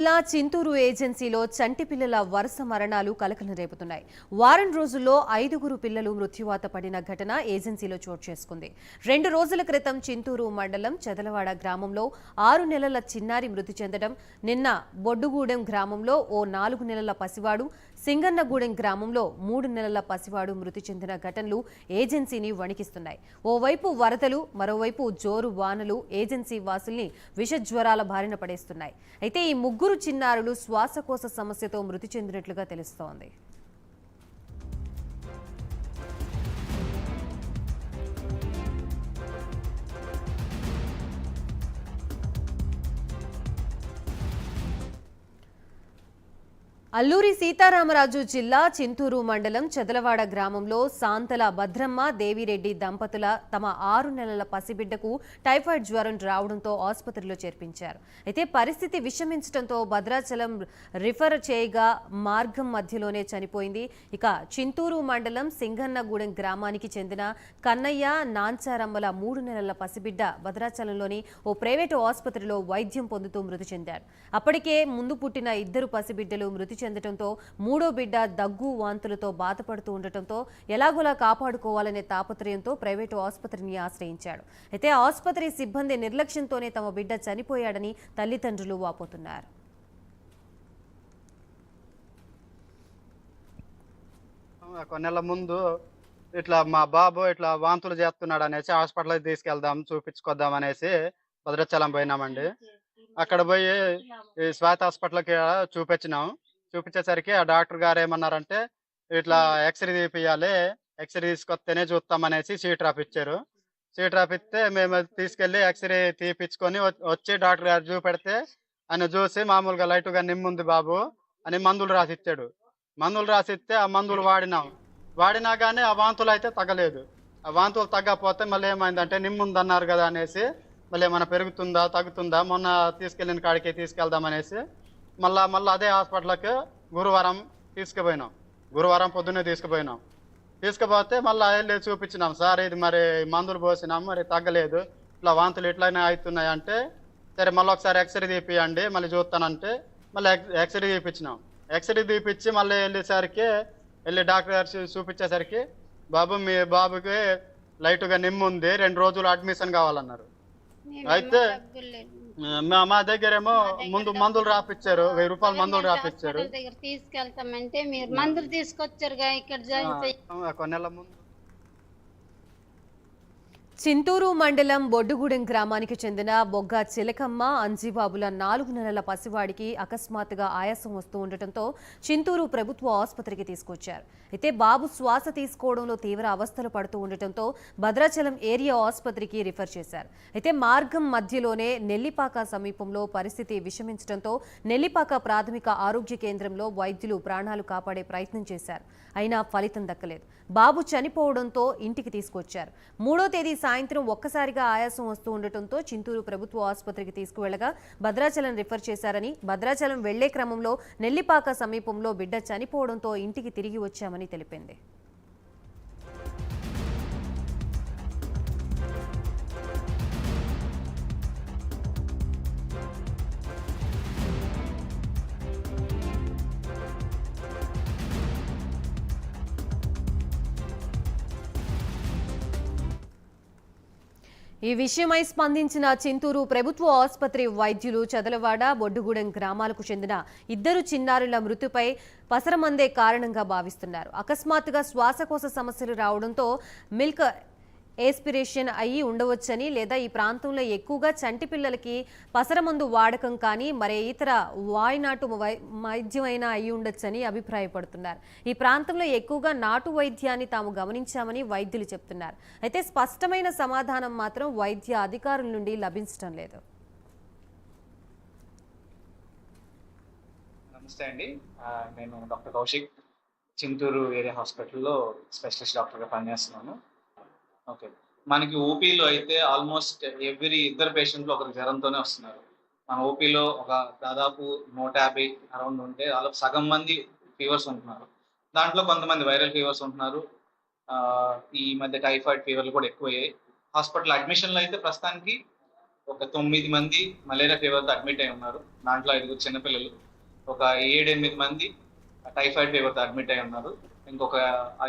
జిల్లా చింతూరు ఏజెన్సీలో చంటి పిల్లల వరుస మరణాలు కలకలం రేపుతున్నాయి. వారం రోజుల్లో ఐదుగురు పిల్లలు మృత్యువాత పడిన ఘటన ఏజెన్సీలో చోటు చేసుకుంది. రెండు రోజుల క్రితం చింతూరు మండలం చెదలవాడ గ్రామంలో ఆరు నెలల చిన్నారి మృతి చెందడం నిన్న బొడ్డుగూడెం గ్రామంలో ఓ నాలుగు నెలల పసివాడు సింగన్నగూడెం గ్రామంలో మూడు నెలల పసివాడు మృతి చెందిన ఘటనలు ఏజెన్సీని వణికిస్తున్నాయి. ఓవైపు వరదలు మరోవైపు జోరు వానలు ఏజెన్సీ వాసుల్ని విషజ్వరాల బారిన పడేస్తున్నాయి. అయితే ఈ ముగ్గురు చిన్నారులు శ్వాసకోశ సమస్యతో మృతి చెందినట్లుగా తెలుస్తోంది. అల్లూరి సీతారామరాజు జిల్లా చింతూరు మండలం చదలవాడ గ్రామంలో సాంతల భద్రమ్మ దేవిరెడ్డి దంపతుల తమ ఆరు నెలల పసిబిడ్డకు టైఫాయిడ్ జ్వరం రావడంతో ఆసుపత్రిలో చేర్పించారు. అయితే పరిస్థితి విషమించడంతో భద్రాచలం రిఫర్ చేయగా మార్గం మధ్యలోనే చనిపోయింది. ఇక చింతూరు మండలం సింగన్నగూడెం గ్రామానికి చెందిన కన్నయ్య నాంచారమ్మల మూడు నెలల పసిబిడ్డ భద్రాచలంలోని ఓ ప్రైవేటు ఆసుపత్రిలో వైద్యం పొందుతూ మృతి చెందారు. అప్పటికే ముందు పుట్టిన ఇద్దరు పసిబిడ్డలు మృతి చెందడంతో మూడో బిడ్డ దగ్గు వాంతులతో బాధపడుతూ ఉండటంతో ఎలాగోలా కాపాడుకోవాలనే తాపత్రయంతో ప్రైవేటు ఆసుపత్రిని ఆశ్రయించాడు. అయితే ఆసుపత్రి సిబ్బంది నిర్లక్ష్యంతోనే తమ బిడ్డ చనిపోయాడని తల్లిదండ్రులు వాపోతున్నారు. కొన్ని నెలల ముందు ఇట్లా మా బాబు ఇట్లా వాంతులు చేస్తున్నాడు అనేసి హాస్పిటల్కి తీసుకెళ్దాం చూపించుకొద్దాం అనేసి భద్రాచలం పోయినామండి. అక్కడ పోయి ఈ శ్వేత హాస్పిటల్కి చూపించినాం. చూపించేసరికి ఆ డాక్టర్ గారు ఏమన్నారంటే ఇట్లా ఎక్స్రే తీపియాలి ఎక్స్రే తీసుకొస్తేనే చూస్తాం అనేసి సీట్ రాపిచ్చారు. సీట్ రాపిస్తే మేము తీసుకెళ్ళి ఎక్స్రే తీపిచ్చుకొని వచ్చి డాక్టర్ గారు చూపెడితే ఆయన చూసి మామూలుగా లైట్గా నిమ్ముంది బాబు అని మందులు రాసిచ్చాడు. మందులు రాసిస్తే ఆ మందులు వాడినాం. వాడినా కానీ ఆ వాంతులు అయితే తగ్గలేదు. ఆ వాంతులు తగ్గకపోతే మళ్ళీ ఏమైందంటే నిమ్ముందన్నారు కదా అనేసి మళ్ళీ ఏమైనా పెరుగుతుందా తగ్గుతుందా మొన్న తీసుకెళ్ళిన కాడికి తీసుకెళ్దాం అనేసి మళ్ళా మళ్ళీ అదే హాస్పిటల్కి గురువారం తీసుకుపోయినాం. గురువారం పొద్దున్నే తీసుకుపోయినాం. తీసుకుపోతే మళ్ళీ వెళ్ళి చూపించినాం. సార్ ఇది మరి మందులు పోసినాం మరి తగ్గలేదు. ఇట్లా వాంతులు ఇట్లానే అవుతున్నాయి అంటే సరే మళ్ళీ ఒకసారి ఎక్స్రే తీపియండి మళ్ళీ చూస్తానంటే మళ్ళీ ఎక్స్ ఎక్స్రే తీపిచ్చినాం. ఎక్స్రే తీపిచ్చి మళ్ళీ వెళ్ళేసరికి వెళ్ళి డాక్టర్ గారు చూపించేసరికి బాబు మీ బాబుకి లైట్గా నిమ్ము ఉంది రెండు రోజులు అడ్మిషన్ కావాలన్నారు. అయితే మా మా దగ్గరేమో ముందు మందులు రాపిచ్చారు వెయ్యి రూపాయలు మందులు రాపిచ్చారు. దగ్గర తీసుకెళ్తామంటే మీరు మందులు తీసుకొచ్చారుగా ఇక్కడ కొన్ని నెలల ముందు. చింతూరు మండలం బొడ్డుగూడెం గ్రామానికి చెందిన బొగ్గ చిలకమ్మ అంజిబాబుల నాలుగు నెలల పసివాడికి అకస్మాత్తుగా ఆయాసం వస్తూ ఉండటంతో చింతూరు ప్రభుత్వ ఆసుపత్రికి తీసుకొచ్చారు. అయితే బాబు శ్వాస తీసుకోవడంలో తీవ్ర అవస్థలు పడుతూ ఉండటంతో భద్రాచలం ఏరియా ఆసుపత్రికి రిఫర్ చేశారు. అయితే మార్గం మధ్యలోనే నెల్లిపాక సమీపంలో పరిస్థితి విషమించడంతో నెల్లిపాక ప్రాథమిక ఆరోగ్య కేంద్రంలో వైద్యులు ప్రాణాలు కాపాడే ప్రయత్నం చేశారు. అయినా ఫలితం దక్కలేదు. బాబు చనిపోవడంతో ఇంటికి తీసుకొచ్చారు. మూడో తేదీ సాయంత్రం ఒక్కసారిగా ఆయాసం వస్తూ ఉండటంతో చింతూరు ప్రభుత్వ ఆసుపత్రికి తీసుకువెళ్ళగా భద్రాచలం రిఫర్ చేశారని భద్రాచలం వెళ్ళే క్రమంలో నెల్లిపాక సమీపంలో బిడ్డ చనిపోవడంతో ఇంటికి తిరిగి వచ్చామని తెలిపింది. ఈ విషయమై స్పందించిన చింతూరు ప్రభుత్వ ఆసుపత్రి వైద్యులు చదలవాడ బొడ్డుగూడెం గ్రామాలకు చెందిన ఇద్దరు చిన్నారుల మృతిపై పసరమందే కారణంగా భావిస్తున్నారు. అకస్మాత్తుగా శ్వాసకోశ సమస్యలు రావడంతో మిల్క్ ఏస్పిరేషన్ అయ్యి ఉండవచ్చని లేదా ఈ ప్రాంతంలో ఎక్కువగా చంటి పిల్లలకి పసరమందు వాడకం కానీ మరే ఇతర వాయునాటు వై- వైద్యమైనా అయి ఉండొచ్చని అభిప్రాయపడుతున్నారు. ఈ ప్రాంతంలో ఎక్కువగా నాటు వైద్యాన్ని తాము గమనించామని వైద్యులు చెప్తున్నారు. అయితే స్పష్టమైన సమాధానం మాత్రం వైద్య అధికారుల నుండి లభించడం లేదు. నమస్తే అండి. నేను డాక్టర్ కౌశిక్. చింతూరు ఏరియా హాస్పిటల్లో స్పెషలిస్ట్ డాక్టర్గా పనిచేస్తున్నాను. ఓకే. మనకి ఓపీలో అయితే ఆల్మోస్ట్ ఎవ్రీ ఇద్దరు పేషెంట్లు ఒకరి జ్వరంతోనే వస్తున్నారు. మన ఓపీలో ఒక దాదాపు నూట యాభై అరౌండ్ ఉంటే దాదాపు సగం మంది ఫీవర్స్ ఉంటున్నారు. దాంట్లో కొంతమంది వైరల్ ఫీవర్స్ ఉంటున్నారు. ఈ మధ్య టైఫాయిడ్ ఫీవర్లు కూడా ఎక్కువయ్యాయి. హాస్పిటల్ అడ్మిషన్లు అయితే ప్రస్తుతానికి ఒక తొమ్మిది మంది మలేరియా ఫీవర్తో అడ్మిట్ అయి ఉన్నారు. దాంట్లో ఐదుగురు చిన్నపిల్లలు. ఒక ఏడెనిమిది మంది టైఫాయిడ్ ఫీవర్తో అడ్మిట్ అయి ఉన్నారు. ఇంకొక ఐదు